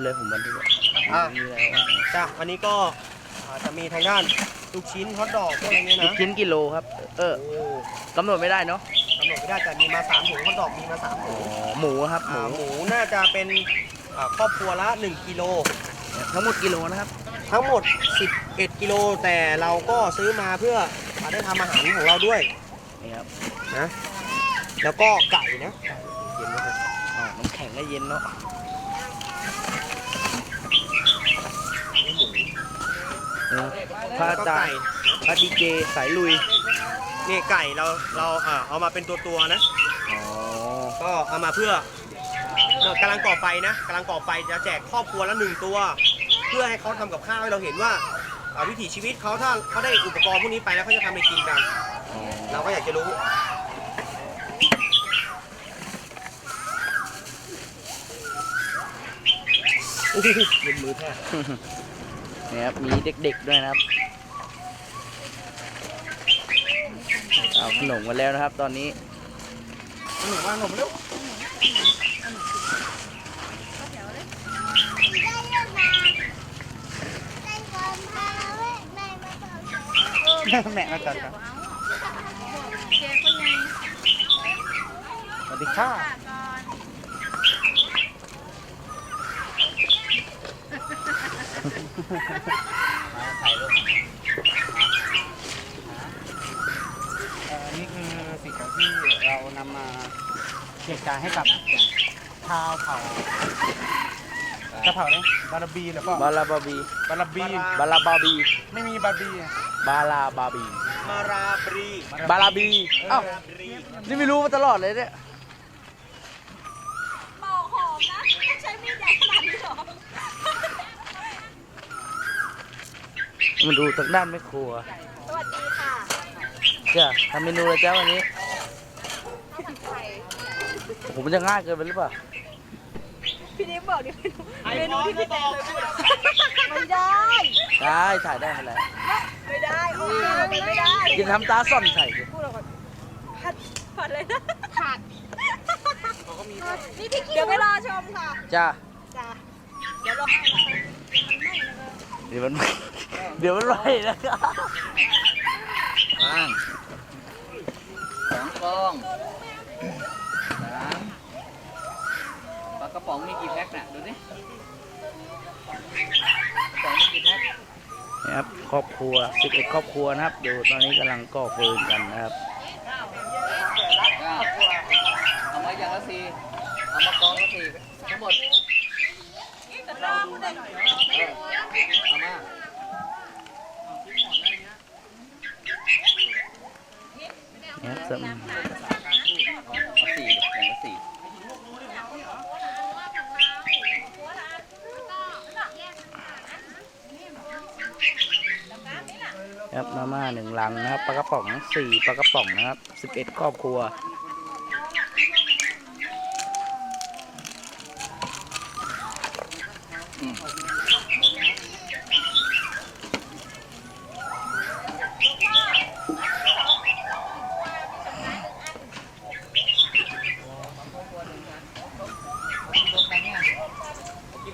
พูดเลยผมบันทึกไว้อะ มีอะไรบ้างจ้ะวันนี้ก็อ่าจะมีทางด้านลูกชิ้นฮอทดอกพวกอะไรเงี้ยลูกนะชิ้นกิโลครับ เออโอ้กำหนดไม่ได้เนาะกำหนดไม่ได้แต่มีมาสามถุงฮอทดอกมีมาสามอ๋ถุองหมูครับหอ่ามูหมูน่าจะเป็นอ่าครอบครัวละ1กิโล ทั้งหมดกิโลนะครับ ทั้งหมด 11 กิโล แต่เราก็ซื้อมาเพื่ออ่าได้ทำอาหารของเราด้วยนี่ครับนะ แล้วก็ไก่นะเย็นนะครับอ๋อน้ำแข็งก็เย็นเนาะ นี่หมู เออ พระแล้วอาก็จารไก่ย์พระดีเจสายลุย นี่ไก่เราเราอ่าเอามาเป็นตัวตัวๆนะ อ๋อ ก็เอามาเพื่อเอ่อกำลังก่อไฟนะกำลังก่อไฟจะแจกครอบครัวละหนึ่งตัว เพื่อให้เขาทำกับข้าวให้เราเห็นว่าอ่าวิถีชีวิตเขาถ้าเขาได้อุปกรณ์พวกนี้ไปแล้วเขาจะทำอะไรกินกันอ๋อเราก็อยากจะรู้โอ้โหเย็นมือแท้นี่ครับมีเด็กๆด้วยนะครับ เอาขนมกันแล้วนะครับ ตอนนี้ขนมว่าขนมเร็วแม่มาจัดครับสวัสดีค่ะ เอ่อนี่คือสิ่งของที่เรานำมาแจกจ่ายให้กับชาวเผ่าชาวเผ่าเนี่ยบาราบีหรือเปล่าบาลาบาบีบาราบีบาลาบาบีไม่มีบาร์บี บาลาบาบี มาราบรีบาลาบีเอ้ามาราบรีนี่ไม่รู้มาตลอดเลยเนี่ยเมาหอมนะใช้มีดใหญ่ขนาดนี้เหรอมันดูทางด้านไม่ครัวสวัสดีค่ะ จ้ะทำเมนูอะไรจ้าวันนี้โอ้โหมันจะง่ายเกินไปหรือเปล่าพี่นิมบอกดิเมนูที่ไม่แตกเลยไม่ได้ ได้ถ่ายได้อะไรไม่ได้โอเคมันไม่ได้กินทำตาซ่อนใส่ดิพูดออกก่อนผัดผัดเลยนะผัดนี่พี่คิวเดี๋ยวไปรอชมค่ะจ้าจ้าเดี๋ยวรอให้ค่ะเดี๋ยวมันเดี๋ยวมันไหวนะครับว่างสอง กองสามปลากระป๋องมีกี่แพ็คน่ะดูดิกระป๋องมีกี่แพ็ค นะครับครอบครัว11ครอบครัวนะครับดูตอนนี้กำลังก่อฟืนกันนะครับ เก้าเอามาอย่างละสี่เอามากองละสี่ทั้งหมดเออเอามา นะครับสำ เอาสี่อย่างละสี่ ครับมาม่าหนึ่งลังนะครับปลากระป๋องสี่ปลากระป๋องนะครับสิบเอ็ดครอบครัวอืม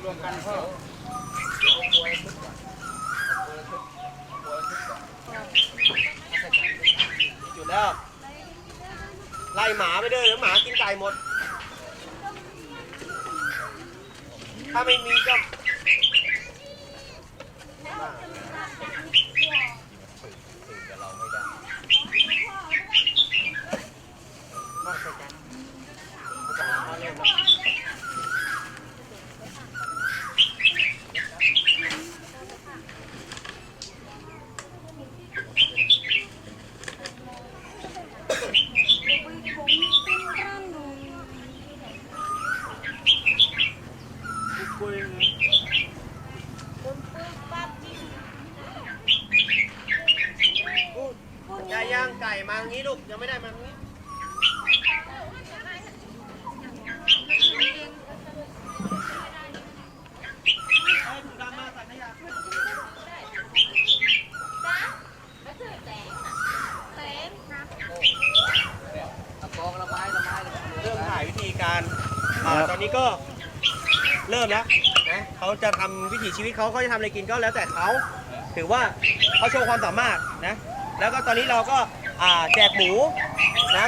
รวมกันเพิ่ม จุดแล้ว ไล่หมาไปเด้อเดี๋ยวหมากินไก่หมด ถ้าไม่มีก็ยายย่างไก่มางี้ลูก ยังไม่ได้มางี้เอาถุงดำมาใส่ขยะ เอากองละไม้ละไม้ละ เริ่มถ่ายวิธีการอ่าตอ นนี้ก็เริ่มแล้วนะเขาจะทำวิถีชีวิตเขาเขาจะทำอะไรกินก็แล้วแต่เขาถือว่าเขาโชว์ความสามารถนะ แล้วก็ตอนนี้เราก็อ่าแจกหมูนะ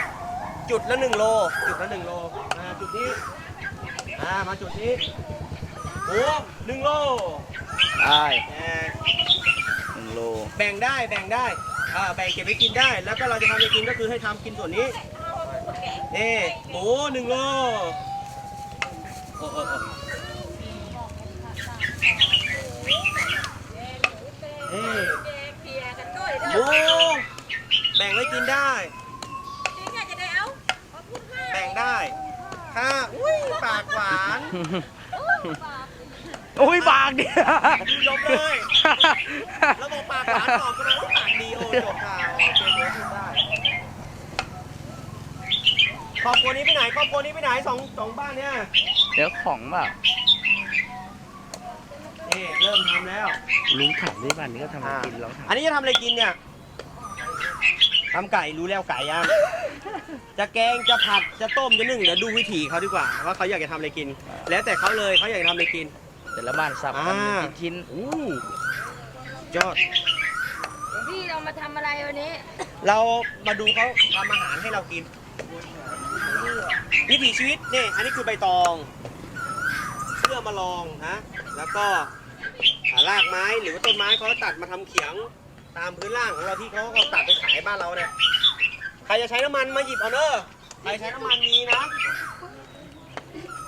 จุดละหนึ่งโลจุดละหนึ่งโลอ่าจุดนี้อ่ามาจุดนี้หมูหนึ่งโลได้แจก หนึ่งโล แบ่งได้แบ่งได้อ่าแบ่งเก็บไว้กินได้ แล้วก็เราจะทำอะไรกินก็คือให้ทำกินส่วนนี้นี่หมูหนึ่งโล โอ้โอ้โอ้นี่เคลียร์กันด้วยหมูแบ่งไว้กินได้ จริงอะจะได้เอาขอบคุณค่ะแบ่งได้ถ้าอุ้ยปากหวานโอ้ยบางดิยกเลยแล้วบอกปากหวานตอบก็เลยว่าปากดีโอ้จบข่าวโอเคเดี๋ยวพูดได้ครอบครัวนี้ไปไหนครอบครัวนี้ไปไหนสองสองบ้านเนี่ย เดี๋ยวของเปล่านี่เริ่มทำแล้ว ลุงถามด้วยบ้านนี้ก็ทำอะไรกินลองถามอันนี้จะทำอะไรกินเนี่ยทำไก่รู้แล้วไก่ย่างจะแกงจะผัดจะต้มจะนึ่งเดี๋ยวดูวิถีเขาดีกว่าว่าเขาอยากจะทำอะไรกิน แล้วแต่เขาเลยเขาอยากจะทำอะไรกิน แต่ละบ้านสับกันอ่า เป็นชิ้นอู้ยอด พี่เรามาทำอะไรวันนี้ เรามาดูเขาทำอาหารให้เรากิน วิถีชีวิตนี่อันนี้คือใบตองเพื่อมาลองนะแล้วก็อ่ารากไม้หรือว่าต้นไม้เขาตัดมาทำเขียงตามพื้นล่างของเราที่เขาเขาตัดไปขายบ้านเราเนี่ยใครจะใช้น้ำมันมาหยิบเอาเนอะใครใช้น้ำมันมีนะ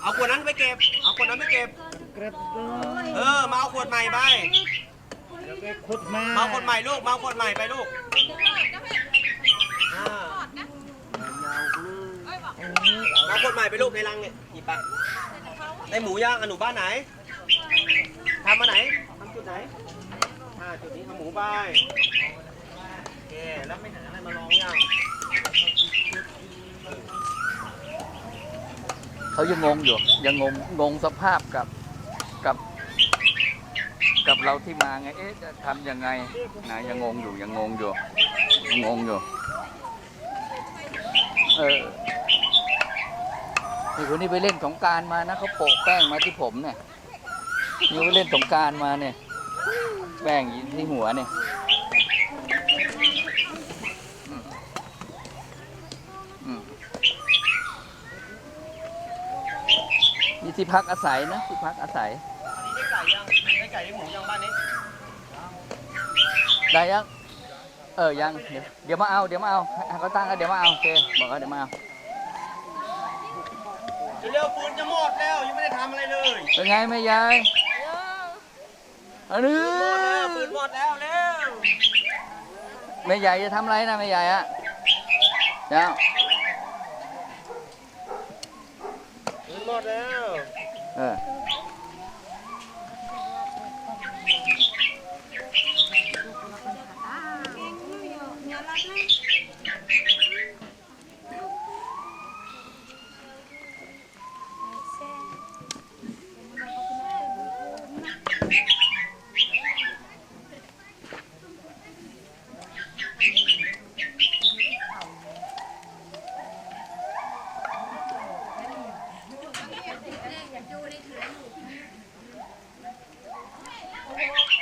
เอาขวดนั้นไปเก็บ เอาขวดนั้นไปเก็บเออมาเอาขวดใหม่ไปขุดมามาเอาขวดใหม่ลูกมาเอาขวดใหม่ไปลูกอ่า มาเอาขวดใหม่ไปลูกในรังเนี่ยหยิบไปในหมูย่างอนหนูบ้านไหนทำมาไหนทำจุดไหนอ่าจุดนี้ทำหมูไปโอเคแล้วไม่หาอะไรมาลองยังเขายังงงอยู่ ยังงงงงสภาพกับกับ กับเราที่มาไงเอ๊ะจะทำยังไงนะยังงงอยู่ยังงงอยู่ยังงงอยู่เออ นี่คนนี้ไปเล่นสงกรารมานะเขาโปะแป้งมาที่ผมเนี่ยนี่ไปเล่นสงกรารมาเนี่ย แป้งอยู่ที่หัวเนี่ยอืมอืมนี่ที่พักอาศัยนะที่พักอาศัยอันนี้ได้ไก่ยังได้ไก่ได้หมูยังบ้านนี้ได้ยังเออยังเดี๋ยวเดี๋ยวมาเอาเดี๋ยวมาเอาให้เขาตั้งกันเดี๋ยวมาเอาโอเคบอกว่าเดี๋ยวมาเอา เร็วๆปูนจะหมดแล้วยังไม่ได้ทำอะไรเลยเป็นไงแม่ยายอันนี้หมดแล้วปืนหมดแล้วเร็วแม่ยายจะทำอะไรนะแม่ยายอะเจ้าปืนหมดแล้วเออ Thank you.